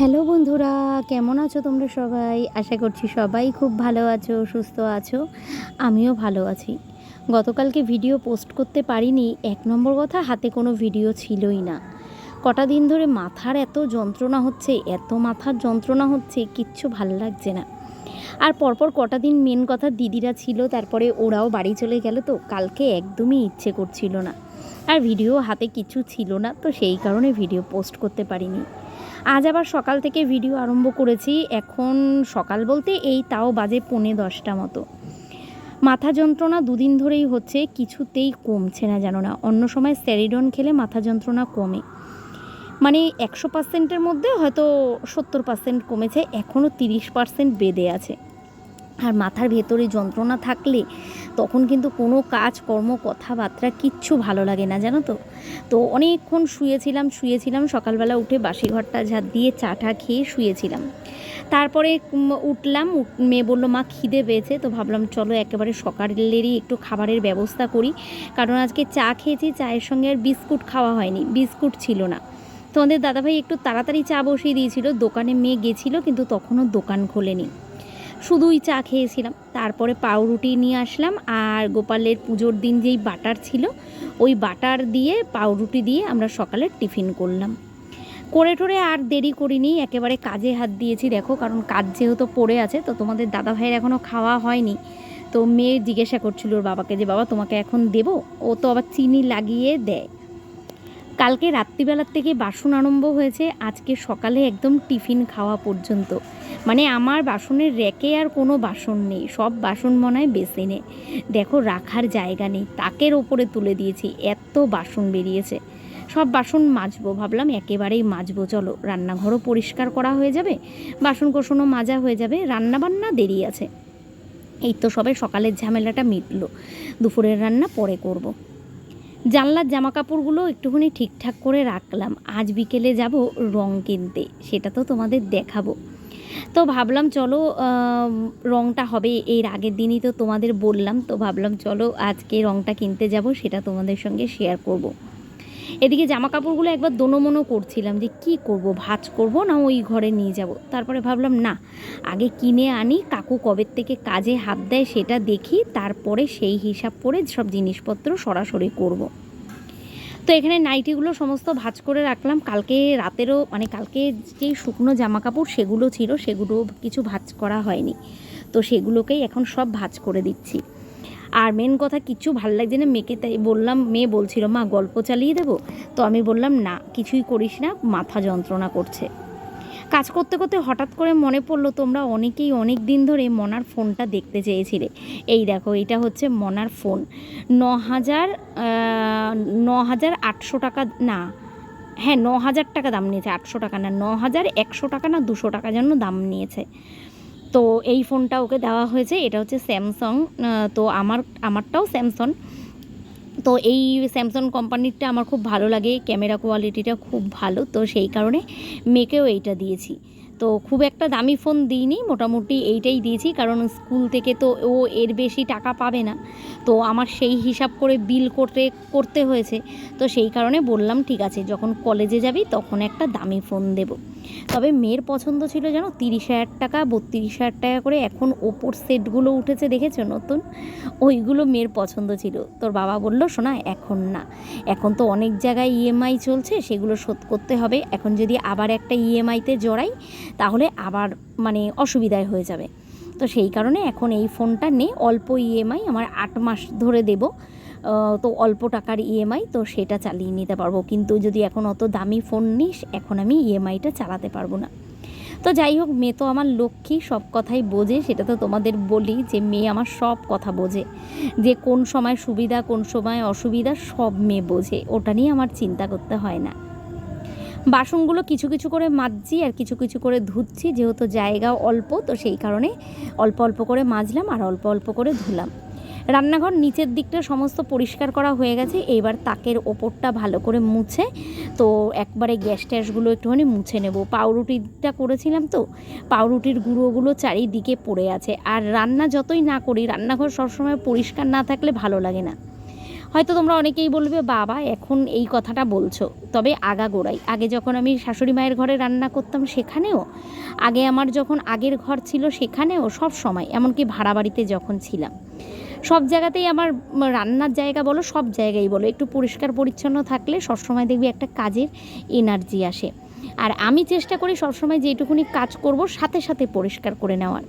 Hello বন্ধুরা, কেমন আছো তোমরা সবাই? আশা করছি সবাই খুব ভালো আছো, সুস্থ আছো। আমিও ভালো আছি। গতকালকে ভিডিও পোস্ট করতে পারিনি, এক নম্বর কথা, হাতে কোনো ভিডিও ছিলই না। কটা দিন ধরে মাথার এত যন্ত্রণা হচ্ছে, এত মাথার যন্ত্রণা হচ্ছে, কিচ্ছু ভালো লাগছে না। আর পরপর কটা দিন মেন কথা দিদিরা ছিল, তারপরে ওরাও বাড়ি চলে গেল তো, কালকে একদমই ইচ্ছে করছিল না। আর ভিডিও হাতে কিছু ছিল না, তো সেই কারণে ভিডিও পোস্ট করতে পারিনি। আজ আবার সকাল থেকে ভিডিও আরম্ভ করেছি, এখন সকাল বলতে এই তাও বাজে পৌনে দশটা মতো। মাথা যন্ত্রণা দুদিন ধরেই হচ্ছে, কিছুতেই কমছে না জানো না। অন্য সময় স্যারিডন খেলে মাথা যন্ত্রণা কমে। মানে একশো পার্সেন্টের মধ্যে হয়তো সত্তর পার্সেন্ট কমেছে এখনও তিরিশ পার্সেন্ট বেঁধে আছে। আর মাথার ভেতরে যন্ত্রণা থাকলে তখন কিন্তু কোনো কাজ, কর্ম, কথাবার্তা কিচ্ছু ভালো লাগে না, জানো তো? তো অনেকক্ষণ শুয়েছিলাম শুয়েছিলাম, সকালবেলা উঠে বাসি ঘরটা ঝাঁট দিয়ে চা টা খেয়ে শুয়েছিলাম। তারপরে উঠলাম, উঠ- মেয়ে বলল, মা, খিদে পেয়েছে। তো ভাবলাম, চলো একেবারে সকালেরই একটু খাবারের ব্যবস্থা করি। কারণ আজকে চা খেয়েছি, চায়ের সঙ্গে আর বিস্কুট খাওয়া হয়নি, বিস্কুট ছিল না। তোমাদের দাদাভাই একটু তাড়াতাড়ি চা বসিয়ে দিয়েছিল, দোকানে মেয়ে গেছিল, কিন্তু তখনও দোকান খোলেনি। শুধুই চা খেয়েছিলাম। তারপরে পাউরুটি নিয়ে আসলাম আর গোপালের পুজোর দিন যেই বাটার ছিল, ওই বাটার দিয়ে, পাউরুটি দিয়ে আমরা সকালে টিফিন করলাম। করে টোরে আর দেরি করিনি, একেবারে কাজে হাত দিয়েছি দেখো, কারণ কাজ যেহেতু পড়ে আছে, তো তোমাদের দাদা ভাইয়ের এখনও খাওয়া হয়নি। তো মেয়ে জিজ্ঞাসা করছিল ওর বাবাকে যে, বাবা, তোমাকে এখন দেবো? ও তো আবার চিনি লাগিয়ে দেয়। কালকে রাত্রিবেলার থেকে বাসন আরম্ভ হয়েছে, আজকে সকালে একদম টিফিন খাওয়া পর্যন্ত। মানে আমার বাসনের র্যাকে আর কোনো বাসন নেই, সব বাসন মনে হয় বেসিনে। দেখো, রাখার জায়গা নেই, তাকের ওপরে তুলে দিয়েছি, এত বাসন বেরিয়েছে। সব বাসন মাজবো, ভাবলাম একেবারেই মাজবো, চলো, রান্নাঘরও পরিষ্কার করা হয়ে যাবে বাসন কোসনও মাজা হয়ে যাবে রান্না বান্না দেরি আছে। এই তো সবে সকালের ঝামেলাটা মিটলো, দুপুরের রান্না পরে করব। জানলার জামা কাপড়গুলো একটুখানি ঠিকঠাক করে রাখলাম আজ বিকেলে যাব রং কিনতে, সেটা তো তোমাদের দেখাবো তো ভাবলাম চলো রংটা হবে, এর আগের দিনই তো তোমাদের বললাম, তো ভাবলাম চলো আজকে রংটা কিনতে যাব, সেটা তোমাদের সঙ্গে শেয়ার করব। এদিকে জামা কাপড়গুলো একবার দোনোমনো করছিলাম যে কি করব, ভাজ করব না ওই ঘরে নিয়ে যাব। তারপরে ভাবলাম, না, আগে কিনে আনি, কাকু কবের থেকে কাজে হাত দেয় সেটা দেখি, তারপরে সেই হিসাব করে সব জিনিসপত্র সরাসরি করব। তো এখানে নাইটিগুলো সমস্ত ভাজ করে রাখলাম। কালকে রাতেরও মানে কালকে যেই শুকনো জামা কাপড় সেগুলো ছিল, সেগুলো কিছু ভাজ করা হয়নি। তো সেগুলোকেই এখন সব ভাজ করে দিচ্ছি। আর মেন কথা কিচ্ছু ভালো লাগছে না, মেয়েকে তাই বললাম, মেয়ে বলছিল, মা, গল্প চালিয়ে দেবো? তো আমি বললাম, না, কিছুই করিস না, মাথা যন্ত্রণা করছে। কাজ করতে করতে হঠাৎ করে মনে পড়ল, তোমরা অনেকেই অনেক দিন ধরে মনার ফোনটা দেখতে চেয়েছিলে। এই দেখো, এটা হচ্ছে মনার ফোন। ন হাজার ন হাজার আটশো টাকা, না হ্যাঁ ন হাজার টাকা দাম নিয়েছে, আটশো টাকা না ন হাজার একশো টাকা না দুশো টাকা জন্য দাম নিয়েছে। তো এই ফোনটা ওকে দেওয়া হয়েছে, এটা হচ্ছে স্যামসং তো আমার, আমারটাও স্যামসং তো এই স্যামসং কোম্পানিরটা আমার খুব ভালো লাগে ক্যামেরা কোয়ালিটিটা খুব ভালো, তো সেই কারণে মেয়েকেও এইটা দিয়েছি। তো খুব একটা দামি ফোন দিইনি, মোটামুটি এইটাই দিয়েছি। কারণ স্কুল থেকে তো ও এর বেশি টাকা পাবে না। তো আমার সেই হিসাব করে বিল করতে করতে হয়েছে। তো সেই কারণে বললাম, ঠিক আছে, যখন কলেজে যাবি, তখন একটা দামি ফোন দেব। তবে মেয়ের পছন্দ ছিল জানো তিরিশ হাজার টাকা, বত্রিশ হাজার টাকা করে এখন ওপর সেটগুলো উঠেছে, দেখেছ নতুন? ওইগুলো মেয়ের পছন্দ ছিল। তোর বাবা বলল শোনা এখন না। এখন তো অনেক জায়গায় ইএমআই চলছে, সেগুলো শোধ করতে হবে। এখন যদি আবার একটা ইএমআইতে জড়াই তাহলে আবার মানে অসুবিধায় হয়ে যাবে। তো সেই কারণে এখন এই ফোনটা নে অল্প ইএমআই আমার আট মাস ধরে দেব। তো অল্প টাকার ইএমআই তো সেটা চালিয়ে নিতে পারব। কিন্তু যদি এখন অত দামি ফোন নিস, এখন আমি ইএমআইটা চালাতে পারব না। তো যাই হোক, মেয়ে তো আমার লক্ষ্মী, সব কথাই বোঝে, সেটা তো তোমাদের বলি যে মেয়ে আমার সব কথা বোঝে। যে কোন সময় সুবিধা, কোন সময় অসুবিধা, সব মেয়ে বোঝে। ওটা নিয়ে আমার চিন্তা করতে হয় না। বাসনগুলো কিছু কিছু করে মাজছি আর কিছু কিছু করে ধুচ্ছি, যেহেতু জায়গা অল্প, তো সেই কারণে অল্প অল্প করে মাজলাম আর অল্প অল্প করে ধুলাম। রান্নাঘর নিচের দিকটা সমস্ত পরিষ্কার করা হয়ে গেছে এইবার তাকের ওপরটা ভালো করে মুছে, তো একবারে গ্যাস ট্যাসগুলো একটুখানি মুছে নেব। পাউরুটিটা করেছিলাম তো, পাউরুটির গুঁড়োগুলো চারিদিকে পড়ে আছে। আর রান্না যতই না করি, রান্নাঘর সবসময় পরিষ্কার না থাকলে ভালো লাগে না। হয়তো তোমরা অনেকেই বলবে, বাবা, এখন এই কথাটা বলছো। তবে আগা গোড়াই। আগে যখন আমি শাশুড়ি মায়ের ঘরে রান্না করতাম সেখানেও, আগে আমার যখন আগের ঘর ছিল সেখানেও সব সময়, এমনকি ভাড়া বাড়িতে যখন ছিলাম, সব জায়গাতেই আমার রান্নার জায়গা বলো, সব জায়গায় বলো, একটু পরিষ্কার পরিচ্ছন্ন থাকলে সবসময় দেখবি একটা কাজের এনার্জি আসে। আর আমি চেষ্টা করি সবসময় যেটুকুনি কাজ করব সাথে সাথে পরিষ্কার করে নেওয়ার।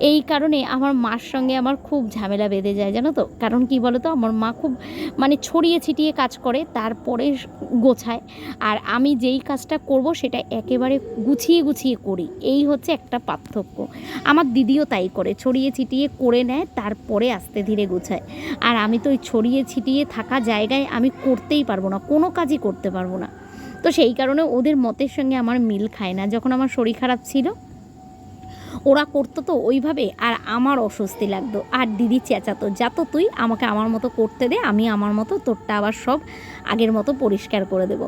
এই কারণে আমার মার সঙ্গে আমার খুব ঝামেলা বেঁধে যায়, জানো তো? কারণ কি বলো তো আমার মা খুব মানে ছড়িয়ে ছিটিয়ে কাজ করে, তারপরে গোছায়। আর আমি যেই কাজটা করব সেটা একেবারে গুছিয়ে গুছিয়ে করি। এই হচ্ছে একটা পার্থক্য। আমার দিদিও তাই করে, ছড়িয়ে ছিটিয়ে করে নেয়, তারপরে আস্তে ধীরে গোছায়। আর আমি তো ওই ছড়িয়ে ছিটিয়ে থাকা জায়গায় আমি করতেই পারব না, কোনো কাজই করতে পারব না। তো সেই কারণে ওদের মতের সঙ্গে আমার মিল খায় না। যখন আমার শরীর খারাপ ছিল, ওরা করতো তো ওইভাবে, আর আমার অস্বস্তি লাগতো। আর দিদি চেঁচাতো, যা তো তুই আমাকে আমার মতো করতে দে, আমি আমার মতো তোরটা আবার সব আগের মতো পরিষ্কার করে দেব।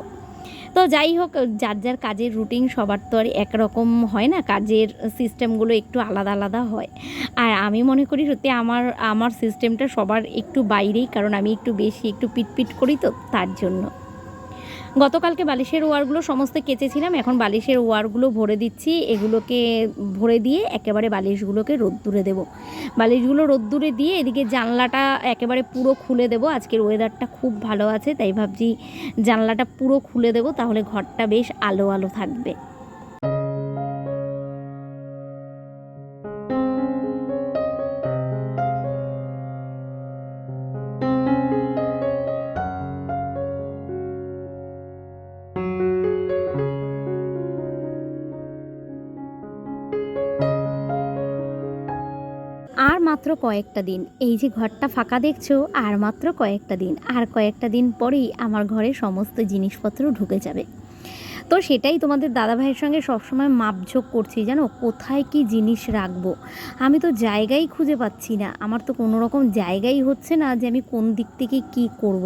তো যাই হোক, যার যার কাজের রুটিন সবার তো আর একরকম হয় না, কাজের সিস্টেমগুলো একটু আলাদা আলাদা হয়। আর আমি মনে করি সত্যি আমার আমার সিস্টেমটা সবার একটু বাইরেই, কারণ আমি একটু বেশি, একটু পিটপিট করি তো তার জন্য। গতকালকে বালিশের ওয়ারগুলো সমস্ত কেচেছিলাম, এখন বালিশের ওয়ারগুলো ভরে দিচ্ছি। এগুলোকে ভরে দিয়ে একেবারে বালিশগুলোকে রোদ্দুরে দেবো। বালিশগুলো রোদ্দুরে দিয়ে এদিকে জানলাটা একেবারে পুরো খুলে দেবো। আজকের ওয়েদারটা খুব ভালো আছে, তাই ভাবছি জানলাটা পুরো খুলে দেবো, তাহলে ঘরটা বেশ আলো আলো থাকবে। মাত্র কয়েকটা দিন। এই যে ঘরটা ফাঁকা দেখছ, আর মাত্র কয়েকটা দিন। আর কয়েকটা দিন পরেই আমার ঘরে সমস্ত জিনিসপত্র ঢুকে যাবে। তো সেটাই তোমাদের দাদাভাইয়ের সঙ্গে সবসময় মাপঝোক করছি, জানো? কোথায় কি জিনিস রাখব? আমি তো জায়গাই খুঁজে পাচ্ছি না। আমার তো কোনো রকম জায়গাই হচ্ছে না যে আমি কোন দিক থেকে কি করব।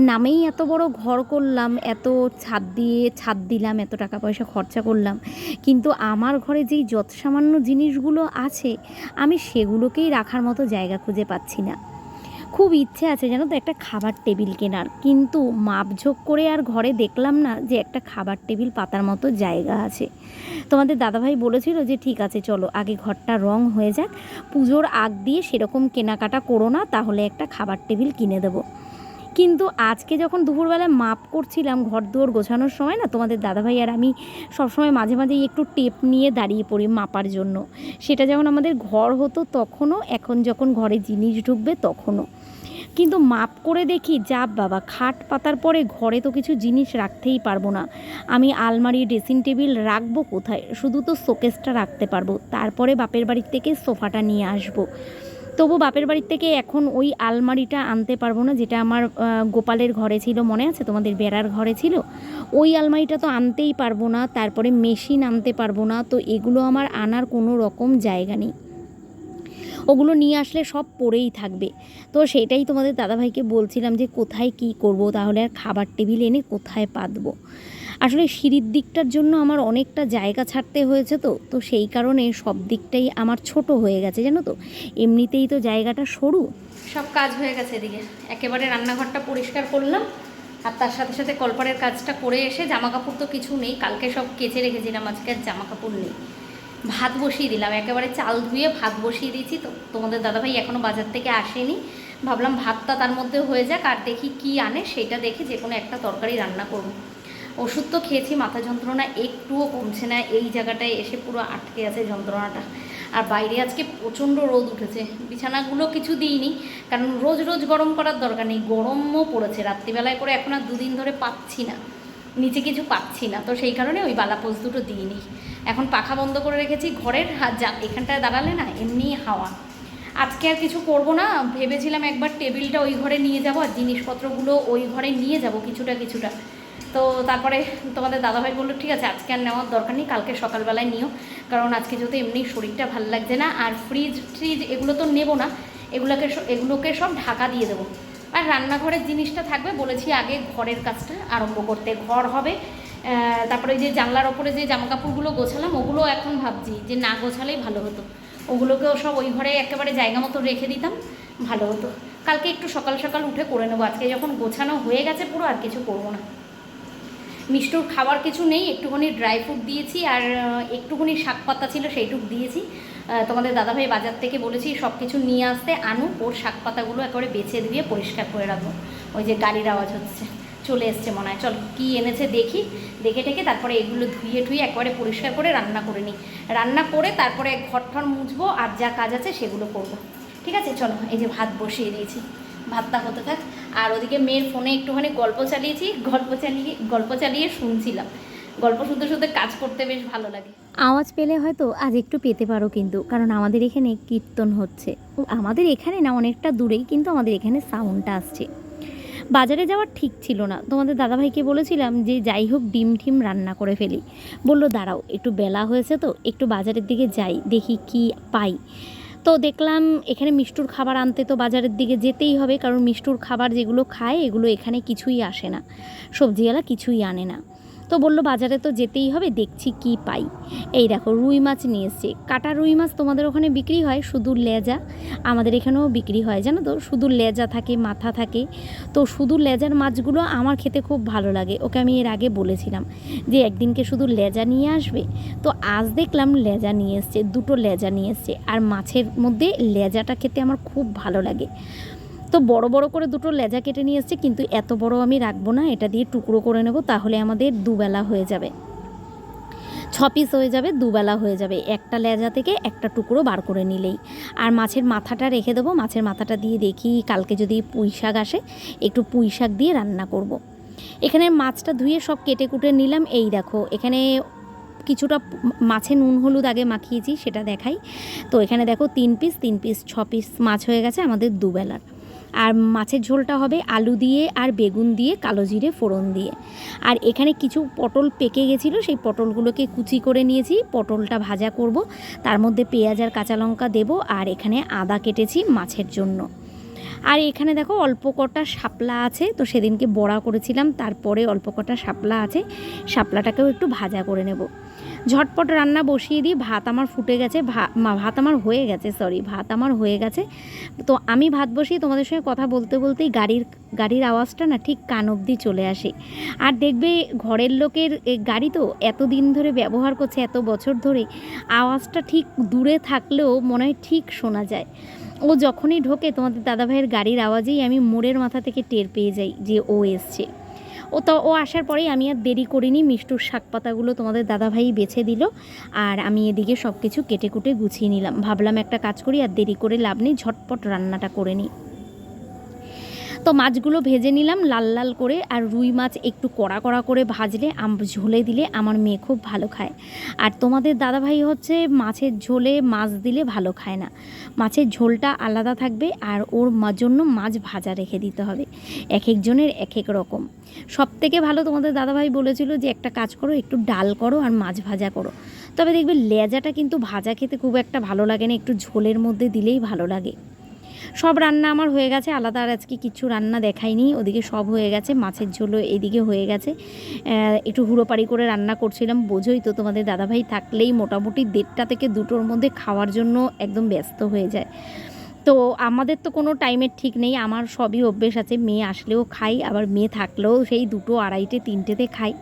নামেই এত বড় ঘর করলাম, এত ছাদ দিয়ে ছাদ দিলাম, এত টাকা পয়সা খরচা করলাম। কিন্তু আমার ঘরে যেই যত সামান্য জিনিসগুলো আছে, আমি সেগুলোকেই রাখার মতো জায়গা খুঁজে পাচ্ছি না। খুব ইচ্ছে আছে জানো তো একটা খাবার টেবিল কেনার। কিন্তু মাপঝোক করে আর ঘরে দেখলাম না যে একটা খাবার টেবিল পাতার মতো জায়গা আছে। তোমাদের দাদাভাই বলেছিল যে, ঠিক আছে, চলো, আগে ঘরটা রং হয়ে যাক। পুজোর আগ দিয়ে সেরকম কেনাকাটা করো না, তাহলে একটা খাবার টেবিল কিনে দেবো। কিন্তু আজকে যখন দুপুরবেলায় মাপ করছিলাম ঘর দুয়ার গোছানোর সময় না, তোমাদের দাদাভাই আর আমি সবসময় মাঝে মাঝেই একটু টেপ নিয়ে দাঁড়িয়ে পড়ি মাপার জন্য। সেটা যখন আমাদের ঘর হতো তখনও, এখন যখন ঘরে জিনিস ঢুকবে তখনও। কিন্তু মাপ করে দেখি, যা বাবা, খাট পাতার পরে ঘরে তো কিছু জিনিস রাখতেই পারব না। আমি আলমারি, ড্রেসিং টেবিল রাখব কোথায়? শুধু তো শোকেসটা রাখতে পারব। তারপরে বাপের বাড়ির থেকে সোফাটা নিয়ে আসব। তবু বাপের বাড়ির থেকে এখন ওই আলমারিটা আনতে পারব না, যেটা আমার গোপালের ঘরে ছিল, মনে আছে? তোমাদের বেড়ার ঘরে ছিল? ওই আলমারিটা তো আনতেই পারব না, তারপরে মেশিন আনতে পারব না, তো এগুলো আমার আনার কোনো রকম জায়গা নেই। ওগুলো নিয়ে আসলে সব পড়েই থাকবে। তো সেটাই তোমাদের দাদাভাইকে বলছিলাম যে কোথায় কি করব, তাহলে আর খাবার টেবিল এনে কোথায় পাতবো। আসলে সিঁড়ির দিকটার জন্য আমার অনেকটা জায়গা ছাড়তে হয়েছে তো তো সেই কারণে সব দিকটাই আমার ছোট হয়ে গেছে, জানো তো? এমনিতেই তো জায়গাটা সরু। সব কাজ হয়ে গেছে এদিকে। একেবারে রান্নাঘরটা পরিষ্কার করলাম, আর তার সাথে সাথে কলপারের কাজটা করে এসে জামা কাপড় তো কিছু নেই, কালকে সব কেচে রেখেছিলাম, আজকে আর জামা কাপড় নেই। ভাত বসিয়ে দিলাম, একেবারে চাল ধুয়ে ভাত বসিয়ে দিয়েছি। তো তোমাদের দাদাভাই এখনও বাজার থেকে আসেনি। ভাবলাম ভাতটা তার মধ্যে হয়ে যাক আর দেখি কি আনে, সেটা দেখে যে কোনো একটা তরকারি রান্না করব। ওষুধ তো খেয়েছি, মাথা যন্ত্রণা একটুও কমছে না, এই জায়গাটায় এসে পুরো আটকে আছে যন্ত্রণাটা। আর বাইরে আজকে প্রচণ্ড রোদ উঠেছে, বিছানাগুলো কিছু দিইনি, কারণ রোজ রোজ গরম করার দরকার নেই, গরমও পড়েছে, রাত্রিবেলায় করে এখন আর দুদিন ধরে পাচ্ছি না, নিচে কিছু পাচ্ছি না, তো সেই কারণে ওই বালাপোজ দুটো দিইনি। এখন পাখা বন্ধ করে রেখেছি ঘরের এখানটায় দাঁড়ালে না এমনি হাওয়া। আজকে আর কিছু করব না, ভেবেছিলাম একবার টেবিলটা ওই ঘরে নিয়ে যাব আর জিনিসপত্রগুলো ওই ঘরে নিয়ে যাব কিছুটা কিছুটা। তো তারপরে তোমাদের দাদাভাই বলল, ঠিক আছে, আজকে আর নেওয়ার দরকার নেই, কালকে সকালবেলায় নিও। কারণ আজকে যেহেতু এমনি শরীরটা ভালো লাগছে না, আর ফ্রিজ ট্রিজ এগুলো তো নেব না, এগুলোকে এগুলোকে সব ঢাকা দিয়ে দেবো। আর রান্নাঘরের জিনিসটা থাকবে বলেছি আগে ঘরের কাজটা আরম্ভ করতে, ঘর হবে তারপরে যে জানলার ওপরে যে জামা কাপড়গুলো গোছালাম, ওগুলো এখন ভাবছি যে না গোছালেই ভালো হতো। ওগুলোকেও সব ওই ঘরে একেবারে জায়গা মতো রেখে দিতাম, ভালো হতো। কালকে একটু সকাল সকাল উঠে করে নেব। আজকে যখন গোছানো হয়ে গেছে পুরো, আর কিছু করব না। মিষ্টুর খাবার কিছু নেই, একটুখানি ড্রাই ফ্রুট দিয়েছি, আর একটুখানি শাক পাতা ছিল সেইটুক দিয়েছি। তোমাদের দাদাভাই বাজার থেকে বলেছি সব কিছু নিয়ে আসতে আনু ওর শাক পাতাগুলো একেবারে বেছে দিয়ে পরিষ্কার করে রাখব। ওই যে গাড়ির আওয়াজ হচ্ছে। চলে এসছে মনে হয়। চল, কী এনেছে দেখি। দেখে টেকে তারপরে এগুলো ধুয়ে টুয়ে একবারে পরিষ্কার করে রান্না করে নিই। রান্না করে তারপরে ঘর ঠর মুছবো, আর যা কাজ আছে সেগুলো করব। ঠিক আছে? চলো, এই যে ভাত বসিয়ে দিয়েছি। ভাতটা হতে থাক। আর ওদিকে মেয়ের ফোনে একটুখানি গল্প চালিয়েছি। গল্প চালিয়ে গল্প চালিয়ে শুনছিলাম। গল্প শুনতে শুনতে কাজ করতে বেশ ভালো লাগে। আওয়াজ পেলে হয়তো আজ একটু পেতে পারো কিন্তু, কারণ আমাদের এখানে কীর্তন হচ্ছে। আমাদের এখানে না, অনেকটা দূরেই কিন্তু আমাদের এখানে সাউন্ডটা আসছে। বাজারে যাওয়ার ঠিক ছিল না। তোমাদের দাদাভাইকে বলেছিলাম যে, যাই হোক, ডিম টিম রান্না করে ফেলি। বলল, দাঁড়াও, একটু বেলা হয়েছে তো, একটু বাজারের দিকে যাই, দেখি কি পাই। তো দেখলাম, এখানে মিষ্টুর খাবার আনতে তো বাজারের দিকে যেতেই হবে, কারণ মিষ্টুর খাবার যেগুলো খায়, এগুলো এখানে কিছুই আসে না। সবজিওয়ালা কিছুই আনে না। তো বলল, বাজারে তো যেতেই হবে, দেখছি কি পাই। এই দেখো, রুই মাছ নিয়ে এসছে। কাটা রুই মাছ তোমাদের ওখানে বিক্রি হয় শুধু লেজা। আমাদের এখানেও বিক্রি হয়, জানো তো? শুধু লেজা থাকে, মাথা থাকে। তো শুধু লেজার মাছগুলো আমার খেতে খুব ভালো লাগে। ওকে আমি এর আগে বলেছিলাম যে, একদিনকে শুধু লেজা নিয়ে আসবে? তো আজ দেখলাম লেজা নিয়ে এসছে, দুটো লেজা নিয়ে এসছে। আর মাছের মধ্যে লেজাটা খেতে আমার খুব ভালো লাগে। তো বড় বড় করে দুটো লেজা কেটে নিয়ে এসছে, কিন্তু এত বড় আমি রাখব না, এটা দিয়ে টুকরো করে নেব, তাহলে আমাদের দুবেলা হয়ে যাবে। ছ পিস হয়ে যাবে, দুবেলা হয়ে যাবে। একটা লেজা থেকে একটা টুকরো বার করে নিলেই। আর মাছের মাথাটা রেখে দেবো, মাছের মাথাটা দিয়ে দেখি কালকে যদি পুঁই শাক আসে, একটু পুঁই শাক দিয়ে রান্না করব। এখানে মাছটা ধুয়ে সব কেটে কুটে নিলাম, এই দেখো, এখানে কিছুটা মাছে নুন হলুদ আগে মাখিয়েছি, সেটা দেখাই। তো এখানে দেখো তিন পিস তিন পিস ছ পিস মাছ হয়ে গেছে আমাদের দুবেলার। আর মাছের ঝোলটা হবে আলু দিয়ে আর বেগুন দিয়ে, কালো জিরে, ফোড়ন দিয়ে। আর এখানে কিছু পটল পেকে গেছিল, সেই পটলগুলোকে কুচি করে নিয়েছি। পটলটা ভাজা করব, তার মধ্যে পেঁয়াজ আর কাঁচা লঙ্কা দেবো, আর এখানে আদা কেটেছি মাছের জন্য। আর এখানে দেখো অল্প কটা শাপলা আছে, তো সেদিনকে বড়া করেছিলাম, তারপরে অল্প কটা শাপলা আছে, শাপলাটাকেও একটু ভাজা করে নেব। ঝটপট রান্না বসিয়ে দিই, ভাত আমার ফুটে গেছে, ভা- ভাত আমার হয়ে গেছে সরি ভাত আমার হয়ে গেছে। তো আমি ভাত বসিয়ে তোমাদের সঙ্গে কথা বলতে বলতেই গাড়ির গাড়ির আওয়াজটা না ঠিক কান অবধি চলে আসে। আর দেখবে ঘরের লোকের গাড়ি তো এত দিন ধরে ব্যবহার করছে, এত বছর ধরে, আওয়াজটা ঠিক দূরে থাকলেও মনে হয় ঠিক শোনা যায়। ও যখনই ঢোকে তোমাদের দাদাভাইয়ের গাড়ির আওয়াজেই আমি মোড়ের মাথা থেকে টের পেয়ে যাই যে ও এসছে। ও তো, ও আসার পরেই আমি আর দেরি করিনি, মিষ্টুর শাক পাতাগুলো তোমাদের দাদাভাই বেছে দিল আর আমি এদিকে সব কিছু কেটে কুটে গুছিয়ে নিলাম। ভাবলাম একটা কাজ করি আর দেরি করে লাভ নেই, ঝটপট রান্নাটা করে নিই। তো মাছগুলো ভেজে নিলাম, লাল লাল করে, আর রুই মাছ একটু কড়া কড়া করে ভাজলে, আম ঝোলে দিলে আমার মেয়ে খুব ভালো খায়। আর তোমাদের দাদাভাই হচ্ছে মাছের ঝোলে মাছ দিলে ভালো খায় না। মাছের ঝোলটা আলাদা থাকবে, আর ওর জন্য মাছ ভাজা রেখে দিতে হবে। এক একজনের এক এক রকম। সব থেকে ভালো তোমাদের দাদাভাই বলেছিল যে, একটা কাজ করো, একটু ডাল করো আর মাছ ভাজা করো। তবে দেখবে লেজাটা কিন্তু ভাজা খেতে খুব একটা ভালো লাগে না, একটু ঝোলের মধ্যে দিলেই ভালো লাগে। সব রান্না আমার হয়ে গেছে, আলাদা আর আজকে কিছু রান্না দেখাইনি, ওদিকে সব হয়ে গেছে, মাছের ঝোলও এদিকে হয়ে গেছে। একটু হুড়োপাড়ি করে রান্না করছিলাম, বোঝোই তো তোমাদের দাদাভাই থাকলেই মোটামুটি দেড়টা থেকে দুটোর মধ্যে খাওয়ার জন্য একদম ব্যস্ত হয়ে যায়। তো আমাদের তো কোনো টাইমের ঠিক নেই, আমার সবই অভ্যেস আছে, মেয়ে আসলেও খাই, আবার মেয়ে থাকলেও সেই দুটো আড়াইটে, তিনটেতে খাই,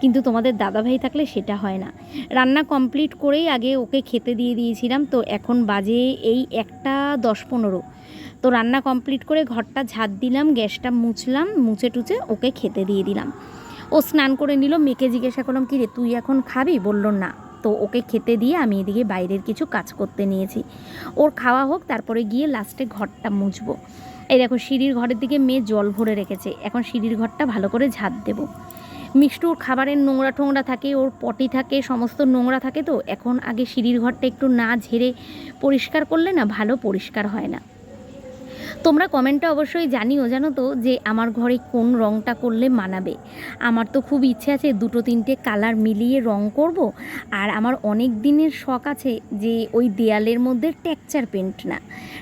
কিন্তু তোমাদের দাদাভাই থাকলে সেটা হয় না। রান্না কমপ্লিট করেই আগে ওকে খেতে দিয়ে দিয়েছিলাম, তো এখন বাজে এই একটা দশ পনেরো। তো রান্না কমপ্লিট করে ঘরটা ঝাড় দিলাম, গ্যাসটা মুছলাম, মুছে টুচে ওকে খেতে দিয়ে দিলাম। ও স্নান করে নিল, মেয়েকে জিজ্ঞাসা করলাম, কি রে, তুই এখন খাবি? বলল, না। তো ওকে খেতে দিয়ে আমি এদিকে বাইরের কিছু কাজ করতে নিয়েছি। ওর খাওয়া হোক, তারপরে গিয়ে লাস্টে ঘরটা মুছবো। এই দেখো, সিঁড়ির ঘরের দিকে মেয়ে জল ভরে রেখেছে। এখন সিঁড়ির ঘরটা ভালো করে ঝাঁট দেবো। মিষ্টুর খাবারের নোংরা টোংরা থাকে, ওর পটি থাকে, সমস্ত নোংরা থাকে তো। এখন আগে সিঁড়ির ঘরটা একটু না ঝেড়ে পরিষ্কার করলে না ভালো পরিষ্কার হয় না। তোমরা কমেন্টটা অবশ্যই জানিও, জানো তো যে আমার ঘরে কোন রঙটা করলে মানাবে। আমার তো খুব ইচ্ছে আছে দুটো তিনটে কালার মিলিয়ে রং করব আর আমার অনেক দিনের শখ আছে যে ওই দেয়ালের মধ্যে টেক্সচার পেন্ট না।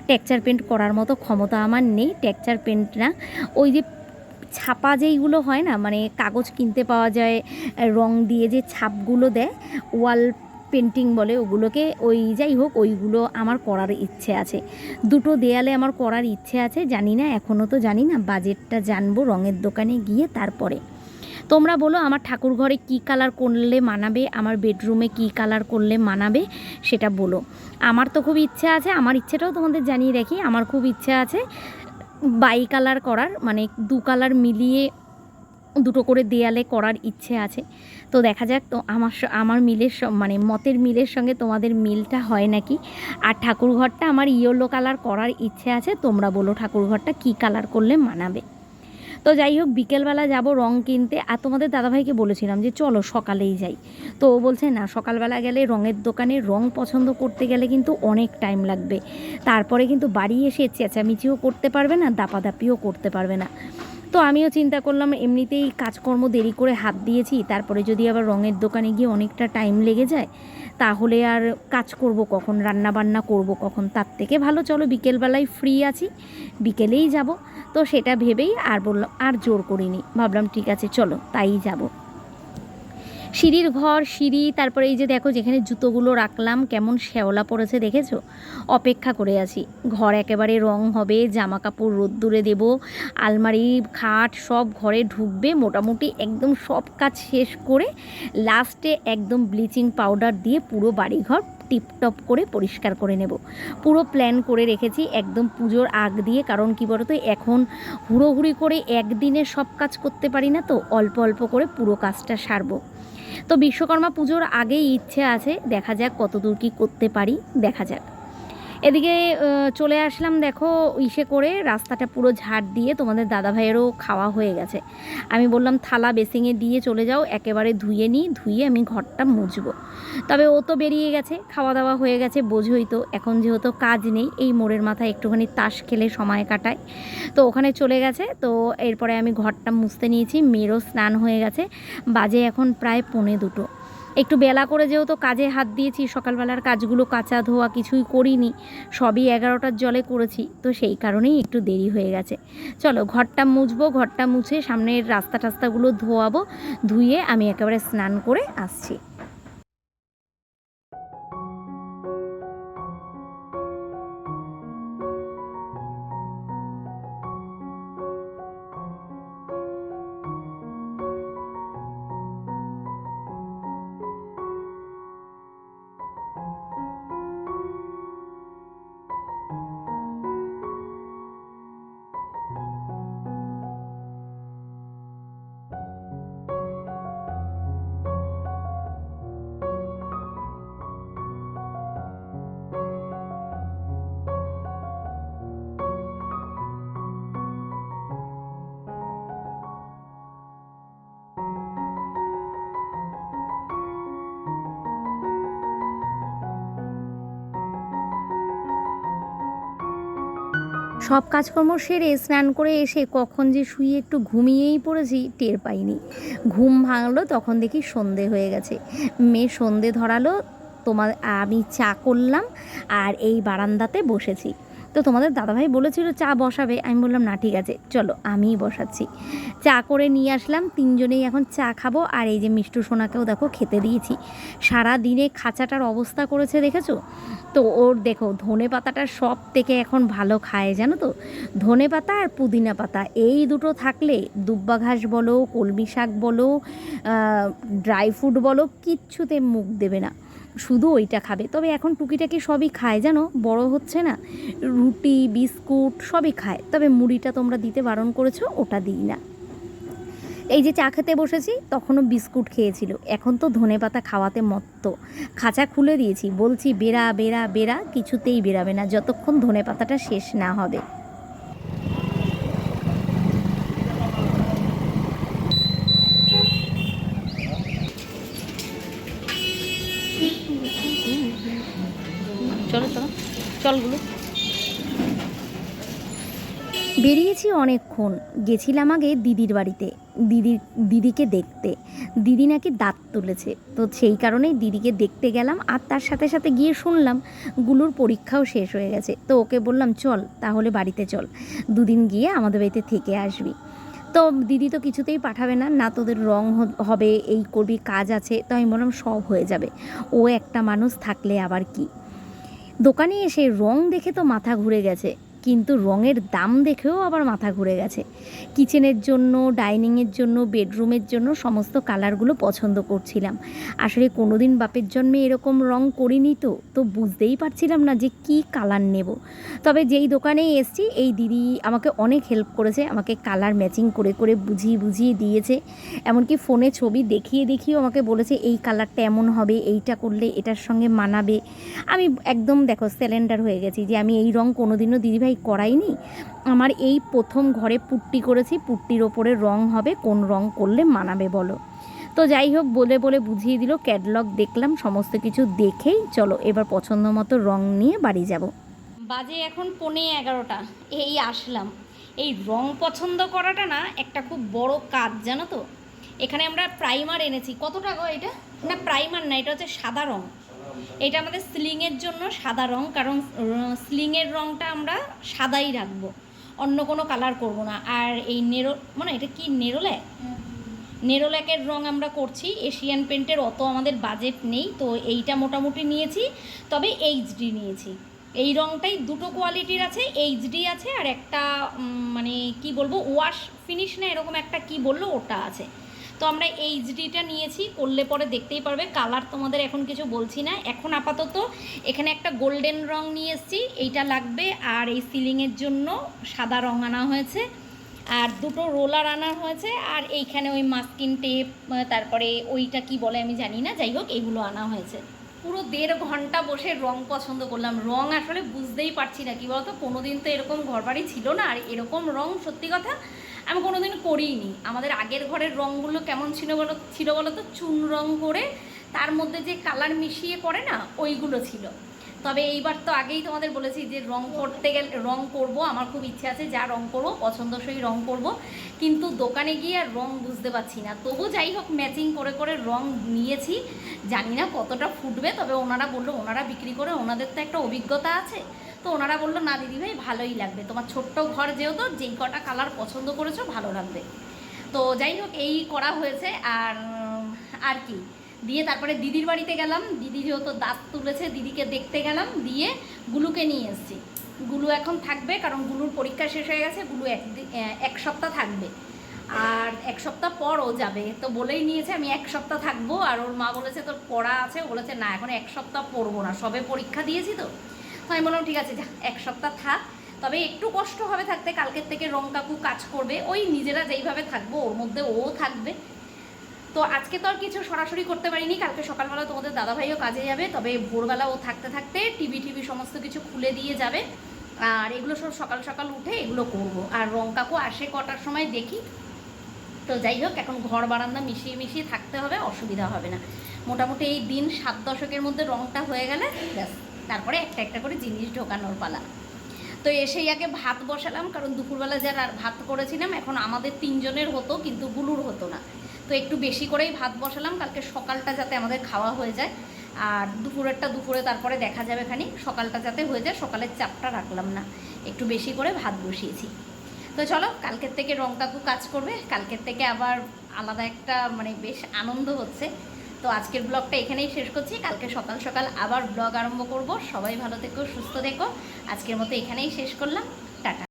টেক্সচার পেন্ট করার মতো ক্ষমতা আমার নেই, টেক্সচার পেন্ট না। ওই যে ছাপা যেইগুলো হয় না মানে কাগজ কিনতে পাওয়া যায়, রং দিয়ে যে ছাপগুলো দেয়, ওয়াল পেন্টিং বলে ওগুলোকে, ওই যাই হোক, ওইগুলো আমার করার ইচ্ছে আছে। দুটো দেয়ালে আমার করার ইচ্ছে আছে, জানি না এখনও তো জানি না, বাজেটটা জানব রঙের দোকানে গিয়ে তারপরে। তোমরা বলো, আমার ঠাকুর ঘরে কী কালার করলে মানাবে, আমার বেডরুমে কী কালার করলে মানাবে, সেটা বলো। আমার তো খুব ইচ্ছে আছে, আমার ইচ্ছেটাও তোমাদের জানিয়ে রাখি, আমার খুব ইচ্ছে আছে বাই কালার করার মানে দু কালার মিলিয়ে দুটো করে দেয়ালে করার ইচ্ছে আছে। তো দেখা যাক, তো আমার আমার মিলের মানে মতের মিলের সঙ্গে তোমাদের মিলটা হয় নাকি? আর ঠাকুর ঘরটা আমার ইয়েলো কালার করার ইচ্ছে আছে, তোমরা বলো ঠাকুর ঘরটা কী কালার করলে মানাবে। তো যাই হোক, বিকেলবেলা যাব রং কিনতে। আর তোমাদের দাদাভাইকে বলেছিলাম যে চলো সকালেই যাই। তো ও বলছে, না, সকালবেলা গেলে রঙের দোকানে রং পছন্দ করতে গেলে কিন্তু অনেক টাইম লাগবে। তারপরে কিন্তু বাড়ি এসে চেঁচামেচিও করতে পারবে না, দাপাদাপিও করতে পারবে না। তো আমিও চিন্তা করলাম, এমনিতেই কাজকর্ম দেরি করে হাত দিয়েছি, তারপরে যদি আবার রঙের দোকানে গিয়ে অনেকটা টাইম লেগে যায়, তাহলে আর কাজ করব কখন রান্না বান্না করব কখন, তার থেকে ভালো, চলো বিকেলবেলায় ফ্রি আছি, বিকেলেই যাব। তো সেটা ভেবেই আর বললাম, আর জোর করিনি, ভাবলাম ঠিক আছে, চলো, তাই যাব। সিঁড়ির ঘর, সিঁড়ি, তারপরে এই যে দেখো যেখানে জুতোগুলো রাখলাম, কেমন শ্যাওলা পড়েছে দেখেছ? অপেক্ষা করে আছি। ঘর একেবারে রং হবে জামা কাপড় রোদ্দুরে দেব, আলমারি, খাট সব ঘরে ঢুকবে, মোটামুটি একদম সব কাজ শেষ করে লাস্টে একদম ব্লিচিং পাউডার দিয়ে পুরো বাড়িঘর টিপটপ করে পরিষ্কার করে নেব। পুরো প্ল্যান করে রেখেছি একদম পুজোর আগ দিয়ে, কারণ কি বলতো, এখন হুড়োহুড়ি করে একদিনে সব কাজ করতে পারি না তো, অল্প অল্প করে পুরো কাজটা সারবো। তো বিশ্বকর্মা পুজোর আগেই ইচ্ছে আছে দেখা যাক কতদূর কি করতে পারি দেখা যাক। এদিকে চলে আসলাম দেখো ইসে করে, রাস্তাটা পুরো ঝাড় দিয়ে তোমাদের দাদা ভাইয়েরও খাওয়া হয়ে গেছে। আমি বললাম, থালা বেসিংয়ে দিয়ে চলে যাও, একেবারে ধুয়ে নিই ধুয়ে আমি ঘরটা মুছবো। তবে ও তো বেরিয়ে গেছে, খাওয়া দাওয়া হয়ে গেছে, বোঝোই তো, এখন যেহেতু কাজ নেই, এই মোড়ের মাথায় একটুখানি তাস খেলে সময় কাটায়। তো ওখানে চলে গেছে, তো এরপরে আমি ঘরটা মুছতে নিয়েছি, মেয়েরও স্নান হয়ে গেছে, বাজে এখন প্রায় পৌনে দুটো। একটু বেলা করে যেহেতু কাজে হাত দিয়েছি, সকালবেলার কাজগুলো কাঁচা ধোয়া কিছুই করিনি, সবই এগারোটার জলে করেছি, তো সেই কারণেই একটু দেরি হয়ে গেছে। চলো ঘরটা মুছবো, ঘরটা মুছে সামনের রাস্তা টাস্তাগুলো ধোয়াবো, ধুয়ে আমি একেবারে স্নান করে আসছি। সব কাজকর্ম সেরে স্নান করে এসে কখন যে শুয়ে একটু ঘুমিয়েই পড়েছি টের পাইনি। ঘুম ভাঙলো, তখন দেখি সন্ধে হয়ে গেছে। মেয়ে সন্ধে ধরালো, তোমার আমি চা করলাম আর এই বারান্দাতে বসেছি। তো তোমাদের দাদাভাই বলেছিল, চা বসাবে। আমি বললাম, না, ঠিক আছে, চলো, আমিই বসাচ্ছি। চা করে নিয়ে আসলাম, তিনজনেই এখন চা খাব। আর এই যে মিষ্টু সোনাকেও দেখো খেতে দিয়েছি। সারা দিনে খাঁচাটার অবস্থা করেছে, দেখেছ? তো ওর দেখো, ধনে পাতাটা সব থেকে এখন ভালো খায়, জানো তো? ধনে পাতা আর পুদিনা পাতা, এই দুটো থাকলে দুব্বা ঘাস বলো, কলমি শাক বলো ড্রাই ফ্রুট বলো, কিচ্ছুতে মুখ দেবে না। শুধু ওইটা খাবে। তবে এখন টুকিটাকি সবই খায়, জানো? বড় হচ্ছে না, রুটি, বিস্কুট সবই খায়। তবে মুড়িটা তোমরা দিতে বারণ করেছ, ওটা দিই না। এই যে চা খেতে বসেছি, তখনও বিস্কুট খেয়েছিল। এখন তো ধনে পাতা খাওয়াতে মত্ত। খাঁচা খুলে দিয়েছি, বলছি বেরা বেরা বেরা কিছুতেই বেরাবে না, যতক্ষণ ধনে পাতাটা শেষ না হবে। চলো চলো। চলগুলো। বেরিয়েছি অনেকক্ষণ। গেছিলাম আগে দিদির বাড়িতে। দিদি, দিদিকে দেখতে। দিদি নাকি দাঁত তুলেছে। তো সেই কারণেই দিদিকে দেখতে গেলাম আর তার সাথে সাথে গিয়ে শুনলাম গুলুর পরীক্ষাও শেষ হয়ে গেছে। তো ওকে বললাম, চল, তাহলে বাড়িতে চল। দুদিন গিয়ে আমাদের বাড়িতে থেকে আসবি। তো দিদি তো কিছুতেই পাঠাবে না না তোদের রং হবে, এই করবি, কাজ আছে। তো আমি বললাম, সব হয়ে যাবে। ও একটা মানুষ থাকলে আবার কি? দোকানে এসে রং দেখে তো মাথা ঘুরে গেছে। কিন্তু রঙের দাম দেখেও আবার মাথা ঘুরে গেছে। কিচেনের জন্য, ডাইনিংয়ের জন্য, বেডরুমের জন্য সমস্ত কালারগুলো পছন্দ করছিলাম। আসলে কোনোদিন বাপের জন্মে এরকম রং করিনি তো তো বুঝতেই পারছিলাম না যে কি কালার নেব। তবে যেই দোকানে এসছি, এই দিদি আমাকে অনেক হেল্প করেছে, আমাকে কালার ম্যাচিং করে করে বুঝিয়ে বুঝিয়ে দিয়েছে। এমনকি ফোনে ছবি দেখিয়ে দেখিয়েও আমাকে বলেছে, এই কালারটা এমন হবে, এইটা করলে এটার সঙ্গে মানাবে। আমি একদম, দেখো সিলিন্ডার হয়ে গেছি যে আমি এই রং কোনোদিনও দিদিভাই করাইনি। আমার এই প্রথম ঘরে পুট্টি করেছি, পুট্টির ওপরে রং হবে, কোন রং করলে মানাবে বলো। তো যাই হোক, বলে বলে বুঝিয়ে দিল, ক্যাটলগ দেখলাম, সমস্ত কিছু দেখেই চলো, এবার পছন্দ মতো রং নিয়ে বাড়ি যাব। বাজে এখন পনে এগারোটা, এই আসলাম। এই রং পছন্দ করাটা না একটা খুব বড় কাজ, জানো তো? এখানে আমরা প্রাইমার এনেছি। কত টাকা এটা? না, প্রাইমার না, এটা হচ্ছে সাদা রং। এটা আমাদের স্লিংয়ের জন্য সাদা রং, কারণ স্লিংয়ের রংটা আমরা সাদাই রাখব। অন্য কোনো কালার করব না। আর এই নেরো মানে এটা কি নেরোল্যাক নেরোল্যাকের রং আমরা করছি। এশিয়ান পেন্টের অত আমাদের বাজেট নেই, তো এইটা মোটামুটি নিয়েছি। তবে এইচডি নিয়েছি। এই রংটাই দুটো কোয়ালিটির আছে, এইচডি আছে আর একটা মানে কি বলব, ওয়াশ ফিনিশ না, এরকম একটা কি বলল, ওটা আছে। তো আমরা এইচডিটা নিয়েছি, করলে পরে দেখতেই পারবে। কালার তোমাদের এখন কিছু বলছি না। এখন আপাতত এখানে একটা গোল্ডেন রং নিয়ে এসেছি, এইটা লাগবে। আর এই সিলিংয়ের জন্য সাদা রং আনা হয়েছে। আর দুটো রোলার আনা হয়েছে। আর এইখানে ওই মাস্কিন টেপ তারপরে ওইটা কি বলে আমি জানি না। যাই হোক, এগুলো আনা হয়েছে। পুরো দেড় ঘণ্টা বসে রং পছন্দ করলাম। রং আসলে বুঝতেই পারছি না, কি বলতো? কোনোদিন তো এরকম ঘরবাড়ি ছিল না, আর এরকম রং সত্যি কথা আমি কোনোদিন করিনি। আমাদের আগের ঘরের রঙগুলো কেমন ছিল বলো ছিল বলো তো? চুন রং করে তার মধ্যে যে কালার মিশিয়ে করে না, ওইগুলো ছিল। তবে এইবার তো আগেই তোমাদের বলেছি যে রং করতে গেলে, রং করব, আমার খুব ইচ্ছে আছে যা রং করব পছন্দসই রং করব। কিন্তু দোকানে গিয়ে আর রং বুঝতে পারছি না। তবু যাই হোক ম্যাচিং করে করে রং নিয়েছি। জানি না কতটা ফুটবে, তবে ওনারা বলল, ওনারা বিক্রি করে, ওনাদের তো একটা অভিজ্ঞতা আছে। তো ওনারা বলল, না দিদি ভাই, ভালোই লাগবে। তোমার ছোট্ট ঘর যেহেতু, যেই কটা কালার পছন্দ করেছ, ভালো লাগবে। তো যাই হোক, এই করা হয়েছে। আর আর কি? দিয়ে তারপরে দিদির বাড়িতে গেলাম। দিদি যেহেতু দাঁত তুলেছে, দিদিকে দেখতে গেলাম, দিয়ে গুলুকে নিয়ে এসেছি। গুলু এখন থাকবে, কারণ গুলুর পরীক্ষা শেষ হয়ে গেছে, গুলু এক এক সপ্তাহ থাকবে। আর এক সপ্তাহ পর ও যাবে। তো বলেই নিয়েছে, আমি এক সপ্তাহ থাকব। আর ওর মা বলেছে, তোর পড়া আছে? বলেছে, না, এখন এক সপ্তাহ পড়ব না, সবে পরীক্ষা দিয়েছি তো। তো আমি বললাম, ঠিক আছে, যা, এক সপ্তাহ থাক। তবে একটু কষ্ট হবে থাকতে, কালকের থেকে রং কাকু কাজ করবে। ওই নিজেরা যেইভাবে থাকব, ওর মধ্যে ও থাকবে। তো আজকে তো আর কিছু সরাসরি করতে পারিনি, কালকে সকালবেলা তোমাদের দাদাভাইও কাজে যাবে, তবে ভোরবেলা ও থাকতে থাকতে টিভি টিভি সমস্ত কিছু খুলে দিয়ে যাবে। আর এগুলো সব সকাল সকাল উঠে এগুলো করব। আর রং কাকু আসে কটার সময় দেখি। তো যাই হোক, এখন ঘর বারান্দা মিশিয়ে মিশিয়ে থাকতে হবে, অসুবিধা হবে না। মোটামুটি এই দিন সাত দশকের মধ্যে রংটা হয়ে গেলে, ব্যাস, তারপরে একটা একটা করে জিনিস ঢোকানোর পালা। তো এসেই আগে ভাত বসালাম, কারণ দুপুরবেলা যারা ভাত করেছিলাম, এখন আমাদের তিনজনের হতো, কিন্তু গুলুর হতো না। তো একটু বেশি করেই ভাত বসালাম। কালকে সকালটা যাতে আমাদের খাওয়া হয়ে যায়। আর দুপুরেরটা দুপুরে তারপরে দেখা যাবে খানি সকালটা যাতে হয়ে যায়, সকালের চাপটা রাখলাম না। একটু বেশি করে ভাত বসিয়েছি। তো চলো, কালকের থেকে রং কাকু কাজ করবে। কালকের থেকে আবার আলাদা একটা মানে বেশ আনন্দ হচ্ছে। তো আজকের ব্লগটা এখানেই শেষ করছি। কালকে সকাল সকাল আবার ব্লগ আরম্ভ করব। সবাই ভালো থেকো, সুস্থ থেকো। আজকের মতো এখানেই শেষ করলাম। টাটা।